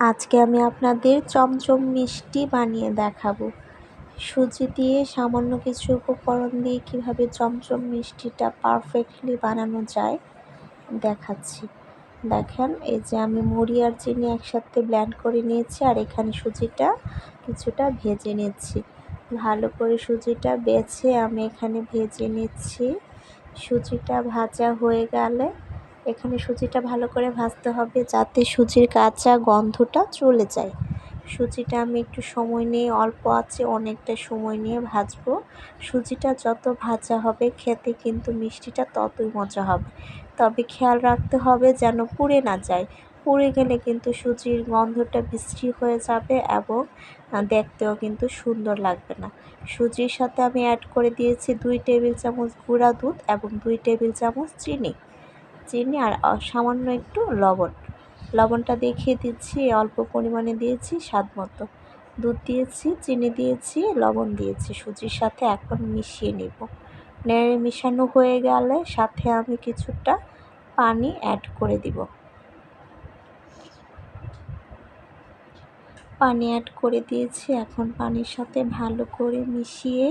আজকে আমি আপনাদের চমচম মিষ্টি বানিয়ে দেখাবো। সুজি দিয়ে সামান্য কিছু উপকরণ দিয়ে কীভাবে চমচম মিষ্টিটা পারফেক্টলি বানানো যায়, দেখাচ্ছি। দেখেন, এই যে আমি মুড়ি আর চিনি একসাথে ব্ল্যান্ড করে নিয়েছি আর এখানে সুজিটা কিছুটা ভেজে নিচ্ছি। ভালো করে সুজিটা বেছে আমি এখানে ভেজে নিচ্ছি। সুজিটা ভাজা হয়ে গেলে এখানে সুজিটা ভালো করে ভাজতে হবে যাতে সুজির কাঁচা গন্ধটা চলে যায়। সুজিটা আমি একটু সময় নিয়ে, অল্প আছে অনেকটা সময় নিয়ে ভাজবো। সুজিটা যত ভাজা হবে, খেতে কিন্তু মিষ্টিটা ততই মজা হবে। তবে খেয়াল রাখতে হবে যেন পুড়ে না যায়। পুড়ে গেলে কিন্তু সুজির গন্ধটা বিশ্রী হয়ে যাবে এবং দেখতেও কিন্তু সুন্দর লাগবে না। সুজির সাথে আমি অ্যাড করে দিয়েছি দুই টেবিল চামচ গুঁড়া দুধ এবং দুই টেবিল চামচ চিনি। চিনি আর সামান্য একটু লবণ। লবণটা দেখিয়ে দিচ্ছি, অল্প পরিমাণে দিয়েছি স্বাদ মতো। দুধ দিয়েছি, চিনি দিয়েছি, লবণ দিয়েছি। সুজির সাথে এখন মিশিয়ে নেব। নেড়ে মিশানো হয়ে গেলে সাথে আমি কিছুটা পানি অ্যাড করে দিব। পানি অ্যাড করে দিয়েছি। এখন পানির সাথে ভালো করে মিশিয়ে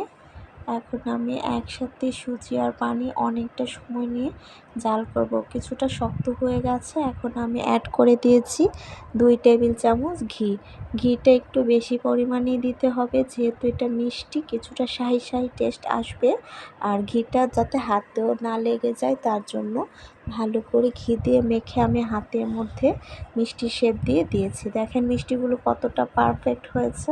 এখন আমি একসাথে সুজি আর পানি অনেকটা সময় নিয়ে জাল করব। কিছুটা শক্ত হয়ে গেছে, এখন আমি অ্যাড করে দিয়েছি দুই টেবিল চামচ ঘি। ঘিটা একটু বেশি পরিমাণে দিতে হবে, যেহেতু এটা মিষ্টি, কিছুটা শাহি শাহি টেস্ট আসবে। আর ঘিটা যাতে হাতেও না লেগে যায়, তার জন্য ভালো করে ঘি দিয়ে মেখে আমি হাতের মধ্যে মিষ্টি শেপ দিয়ে দিয়েছি। দেখেন মিষ্টিগুলো কতটা পারফেক্ট হয়েছে।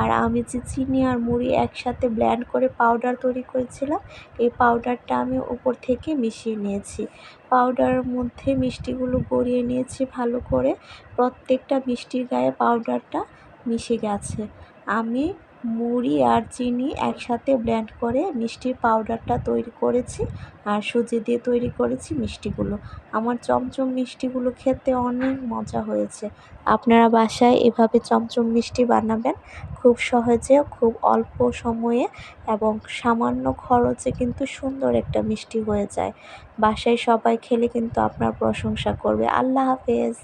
আর আমি যে চিনি আর মুড়ি একসাথে ব্ল্যান্ড করে পাউডার তৈরি করেছিলাম, এই পাউডারটা আমি উপর থেকে মিশিয়ে নিয়েছি। পাউডারের মধ্যে মিষ্টিগুলো গড়িয়ে নিয়েছি ভালো করে। প্রত্যেকটা মিষ্টির গায়ে পাউডারটা মিশে গেছে। আমি মুড়ি আর চিনি একসাথে ব্লেন্ড করে মিষ্টির পাউডারটা তৈরি করেছি আর সুজি দিয়ে তৈরি করেছি মিষ্টিগুলো। আমার চমচম মিষ্টিগুলো খেতে অনেক মজা হয়েছে। আপনারা বাসায় এভাবে চমচম মিষ্টি বানাবেন খুব সহজে, খুব অল্প সময়ে এবং সামান্য খরচে কিন্তু সুন্দর একটা মিষ্টি হয়ে যায়। বাসায় সবাই খেলে কিন্তু আপনার প্রশংসা করবে। আল্লাহ হাফেজ।